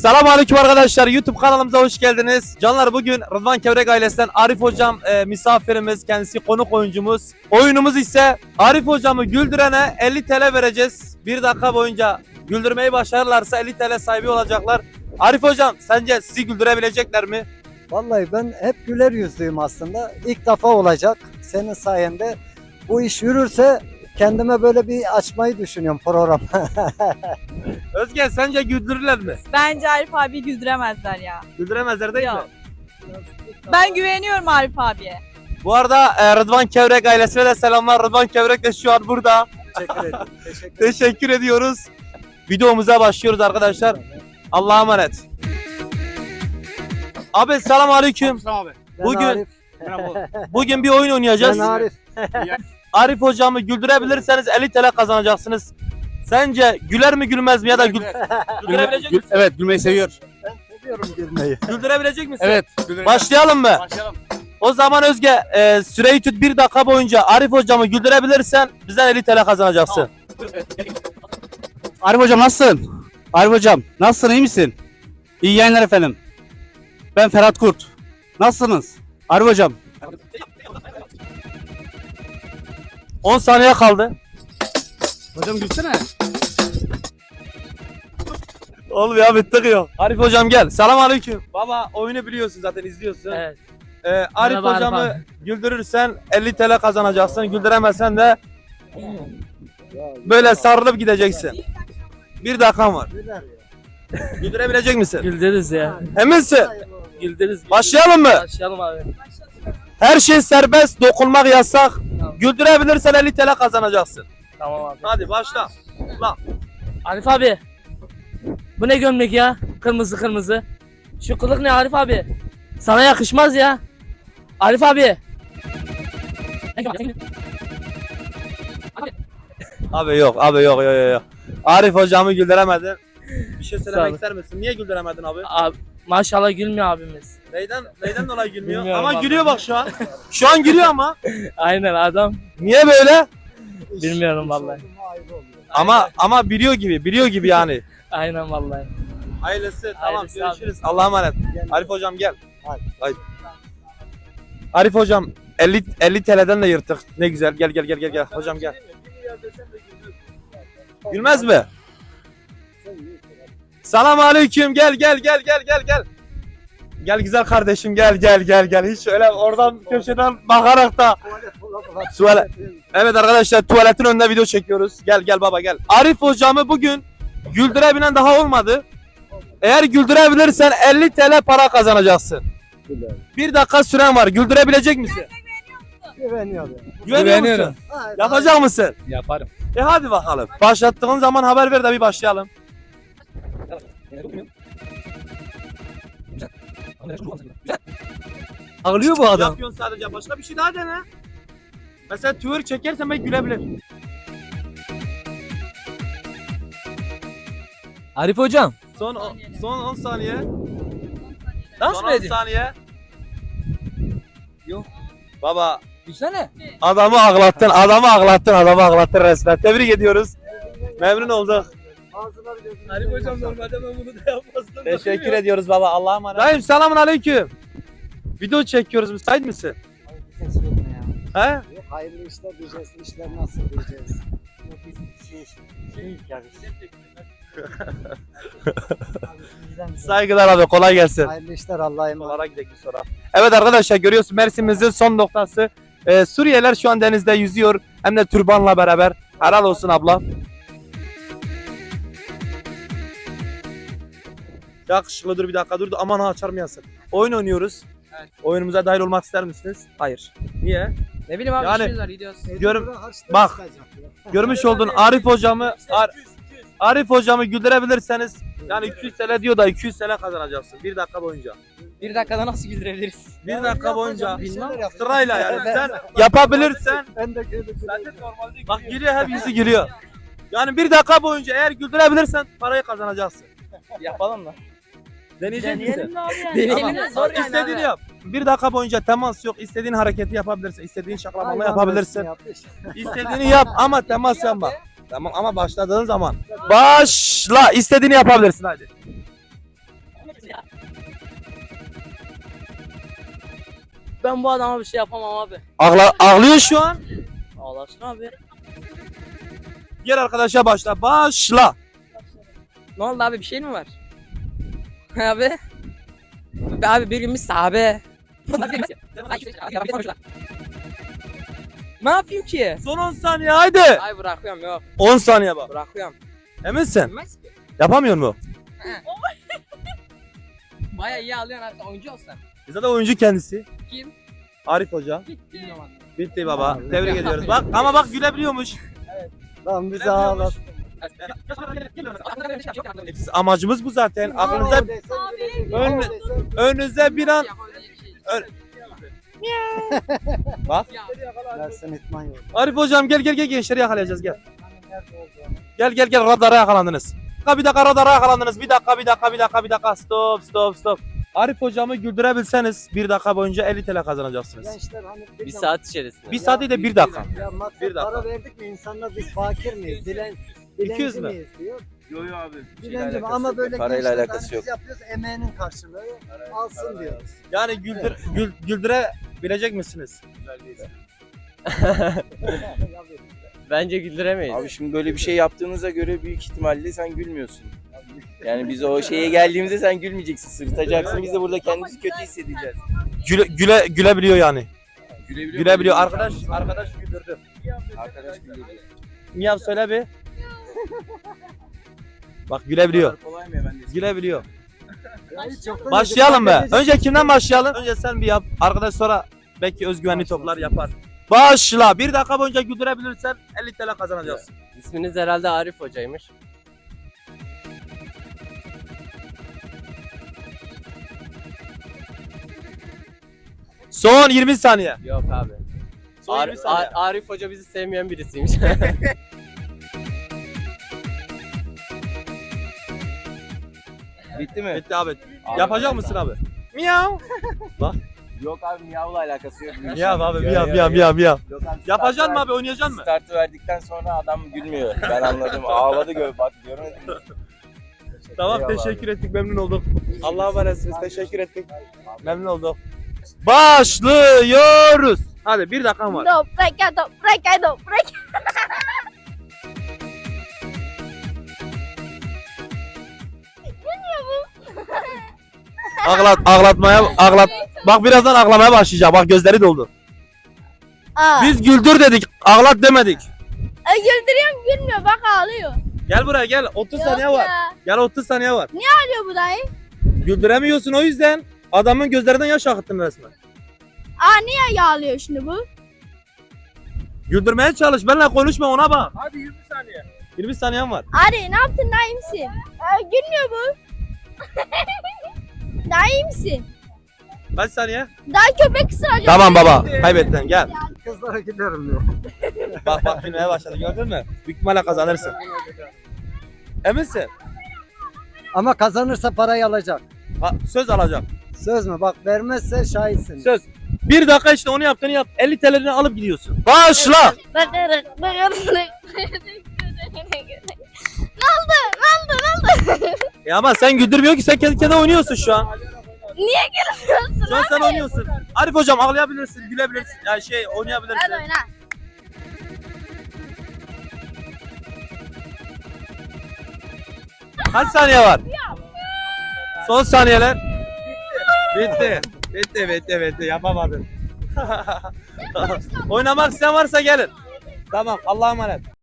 Selamünaleyküm arkadaşlar. YouTube kanalımıza hoş geldiniz. Canlar bugün Rıdvan Kevrek ailesinden Arif hocam e, misafirimiz, kendisi konuk oyuncumuz. Oyunumuz ise Arif hocamı güldürene 50 TL vereceğiz. Bir dakika boyunca güldürmeyi başarırlarsa 50 TL sahibi olacaklar. Arif hocam sence sizi güldürebilecekler mi? Vallahi ben hep güler yüzlüyüm aslında. İlk defa olacak senin sayende. Bu iş yürürse kendime böyle bir açmayı düşünüyorum program. Özge sence güldürürler mi? Bence Arif abi güldüremezler ya. Güldüremezler değil mi? Yok. Ben güveniyorum Arif abiye. Bu arada e, Rıdvan Kevrek ailesine de selamlar. Rıdvan Kevrek de şu an burada. Teşekkür ederim. Teşekkür ederim. Teşekkür ediyoruz. Videomuza başlıyoruz arkadaşlar. Allah'a emanet. Abi selam aleyküm. Selam abi. Ben Bugün- Arif. Merhaba. Bugün bir oyun oynayacağız. Ben Arif. Arif hocamı güldürebilirseniz 50 TL kazanacaksınız. Sence güler mi gülmez mi ya da gül güldürebilecek Gül- misin? evet gülmeyi seviyor. Ben seviyorum gülmeyi. Güldürebilecek misin? Evet. Başlayalım mı? Başlayalım. O zaman Özge e, süreyi tut bir dakika boyunca Arif hocamı güldürebilirsen bizden 50 TL kazanacaksın. Arif hocam nasılsın? Arif hocam nasılsın iyi misin? İyi yayınlar efendim. Ben Ferhat Kurt. Nasılsınız? Arif hocam. 10 saniye kaldı. Hocam gülsene. Oğlum ya bittik yok. Arif hocam gel. Selam aleyküm. Baba oyunu biliyorsun zaten izliyorsun. Evet. Ee, Arif Merhaba Arif hocamı güldürürsen 50 TL kazanacaksın. Güldüremezsen de böyle sarılıp gideceksin. Bir dakikan var. Güldürebilecek misin? Güldürürüz ya. Eminsin. Güldürürüz. Başlayalım mı? Başlayalım abi. Her şey serbest, dokunmak yasak. Güldürebilirsen 50 TL kazanacaksın. Tamam abi. Hadi başla. Arif abi. Bu ne gömlek ya? Kırmızı kırmızı. Şu kılık ne Arif abi? Sana yakışmaz ya. Arif abi. Abi yok, abi yok, yok, yok, yok. Arif hocamı güldüremedin. Bir şey Sağ söylemek olun. ister misin? Niye güldüremedin abi? Abi maşallah gülmüyor abimiz. Neyden neyden dolayı gülmüyor? Bilmiyorum ama abi. gülüyor bak şu an. Şu an gülüyor ama. Aynen adam. Niye böyle? Bilmiyorum vallahi. Ama ama biliyor gibi, biliyor gibi yani. Aynen vallahi. Ailesi tamam Ailesi görüşürüz. Allah'a emanet. Arif hocam gel. Hadi. Haydi. Arif hocam 50 50 TL'den de yırttık. Ne güzel. Gel gel gel gel gel. Hocam gel. Gülmez mi? Selam aleyküm. Gel gel gel gel gel gel. Gel güzel kardeşim gel gel gel gel. Hiç öyle oradan köşeden bakarak da. Tuvalet. Evet arkadaşlar tuvaletin önünde video çekiyoruz. Gel gel baba gel. Arif hocamı bugün güldürebilen daha olmadı. Eğer güldürebilirsen 50 TL para kazanacaksın. Bir dakika süren var. Güldürebilecek misin? Güveniyorum. Güveniyor Güveniyorum. musun? Yapacak mısın? Yaparım. E hadi bakalım. Başlattığın zaman haber ver de bir başlayalım. Ağlıyor bu Yapıyorsun sadece. Başka bir şey daha dene. Mesela twerk çekersen belki gülebilir. Arif hocam. Son o- son 10 saniye. Dans son mı 10 ediyorsun? saniye. Yok. Baba Gülsene. Adamı ağlattın, adamı ağlattın, adamı ağlattın resmen. Tebrik ediyoruz. Memnun olduk. Ağzıları gözüne Arif hocam normalde ben bunu da yapmazdım. Teşekkür ediyoruz baba. Allah'a emanet. Dayım selamun aleyküm. Video çekiyoruz. Müsait misin? Ses verme ya. He? Yok, Hayırlı işler diyeceğiz. İşler nasıl diyeceğiz. Yok, biz şey, şey yani. Saygılar abi. Kolay gelsin. Hayırlı işler Allah'a emanet. Dolara gidelim sonra. Evet arkadaşlar görüyorsun Mersin'imizin son noktası. Ee, Suriyeliler şu an denizde yüzüyor. Hem de türbanla beraber. Helal olsun abla. Yakışıklı dur bir dakika dur. Aman ha açarmayasın. Oyun oynuyoruz. Evet. Oyunumuza dahil olmak ister misiniz? Hayır. Niye? Ne bileyim abi Yani- şeyler gidiyoruz. Bak. Görmüş olduğun Arif hocamı Ar- Arif hocamı güldürebilirseniz yani 200 TL diyor da 200 TL kazanacaksın bir dakika boyunca. Bir dakikada nasıl güldürebiliriz? Bir dakika boyunca sırayla yani sen yapabilirsen Ben de bak gülüyor hep yüzü gülüyor. Yani bir dakika boyunca eğer güldürebilirsen parayı kazanacaksın. Yapalım mı? Deneyecek misin? Deneyelim de abi yani. Deneyelim Tamam. de zor yani İstediğini abi. yap. Bir dakika boyunca temas yok. İstediğin hareketi yapabilirsin. İstediğin şaklamanı yapabilirsin. İstediğini yap ama temas yapma. Tamam ama başladığın zaman. Başla. istediğini yapabilirsin hadi. Ben bu adama bir şey yapamam abi. Ağla, ağlıyor şu an. Ağlasın abi. Diğer arkadaşa başla. Başla. Ne oldu abi bir şey mi var? Abi. Abi bir gün biz sahabe. ne yapayım ki? Son 10 saniye haydi. Ay bırakıyorum yok 10 saniye bak. bırakıyorum. Eminsin? Bilmez ki. Yapamıyor mu? Baya iyi alıyorsun abi oyuncu olsan. Bize de oyuncu kendisi. Kim? Arif Hoca. Abi. Bitti baba. Tebrik ediyoruz. Bak ama bak gülebiliyormuş. Lan bizi ağlat. Amacımız bu zaten. Aklınıza Ön- önünüze bir an Bak. Dersin itman yok. Arif hocam gel gel gel gençleri yakalayacağız gel. Gel gel gel radara yakalandınız. Bir dakika bir dakika radara yakalandınız. Bir dakika bir dakika bir dakika bir dakika stop stop stop. Arif hocamı güldürebilseniz bir dakika boyunca 50 TL kazanacaksınız. Gençler hani Bir saat içerisinde. Bir saat değil de bir dakika. Ya Bir dakika. para verdik mi insanlar biz fakir miyiz? Dilen, 200 dilenci mü? miyiz diyor. Yo yo abi. Dilenci mi? Ama böyle Parayla gençler alakası hani yok. Biz yapıyoruz emeğinin karşılığı alsın diyor. Yani güldür, gül, güldürebilecek misiniz? Bence güldüremeyiz. Abi şimdi böyle bir şey yaptığınıza göre büyük ihtimalle sen gülmüyorsun. Yani biz o şeye geldiğimizde sen gülmeyeceksin, sırıtacaksın. Biz de burada kendimizi kötü hissedeceğiz. Güle, güle, gülebiliyor yani. Gülebiliyor. Gülebiliyor. Arkadaş arkadaş güldürdü. Arkadaş gülebiliyor. Miyav söyle bir. Bak gülebiliyor. Kolay mı ya ben de Gülebiliyor. Başlayalım be. Önce kimden başlayalım? Önce sen bir yap. Arkadaş sonra belki özgüvenli toplar yapar. Başla. Bir dakika boyunca güldürebilirsen 50 TL kazanacaksın. İsminiz herhalde Arif Hoca'ymış. Son 20 saniye. Yok abi. Son Ar- 20 saniye. Ar- Arif Hoca bizi sevmeyen birisiymiş. Bitti mi? Bitti abi. Yapacak mısın abi? Miyav. Yok abi miyavla alakası yok. Miyav abi Ya, miyav ya, miyav ya. miyav miyav. Yok abi, Yapacaksın mı abi oynayacaksın mı? Startı verdikten sonra adam gülmüyor. Ben anladım. Ağladı gör bak görmedin mi? Tamam Eyvallah teşekkür ettik memnun olduk. Allah'a emanetsiniz teşekkür ettik. Memnun olduk. Başlıyoruz. Hadi bir dakikam var. Toprak ya toprak Ağlat, ağlatmaya, ağlat. Bak birazdan ağlamaya başlayacak. Bak gözleri doldu. Aa. Biz güldür dedik, ağlat demedik. E, güldürüyorum gülmüyor bak ağlıyor. Gel buraya gel. 30 saniye var. ya. Gel 30 saniye var. Ağlıyor bu dayı. Güldüremiyorsun o yüzden. Adamın gözlerinden yaş akıttın resmen. Aa niye yağlıyor şimdi bu? Güldürmeye çalış. Benimle konuşma ona bak. Hadi 20 saniye. 20 saniyen var. Ari ne yaptın iyi misin? Aa, gülmüyor bu. daha iyi misin? Kaç saniye? Daha köpek ısıracak. Tamam baba. Kaybettin gel. Kızlara gidiyorum diyor. Bak bak gülmeye başladı gördün mü? Büyük ihtimalle kazanırsın. Eminsin? Ama kazanırsa parayı alacak. Ha, söz alacağım. Söz mü? Bak vermezse şahitsin. Söz. Bir dakika işte onu yaptığını yap. 50 TL'ni alıp gidiyorsun. Başla. Bakarık bakarık. ne oldu? Ya ama sen güldürmüyor ki sen kendi kendine oynuyorsun şu an. Niye gülmüyorsun? Şu an sen oynuyorsun. Arif hocam ağlayabilirsin, gülebilirsin. Yani şey oynayabilirsin. Hadi oyna. Kaç saniye var? Son saniyeler. Bitti. Bitti, bitti, bitti. Yapamadın. Oynamak isteyen varsa gelin. Tamam, Allah'a emanet.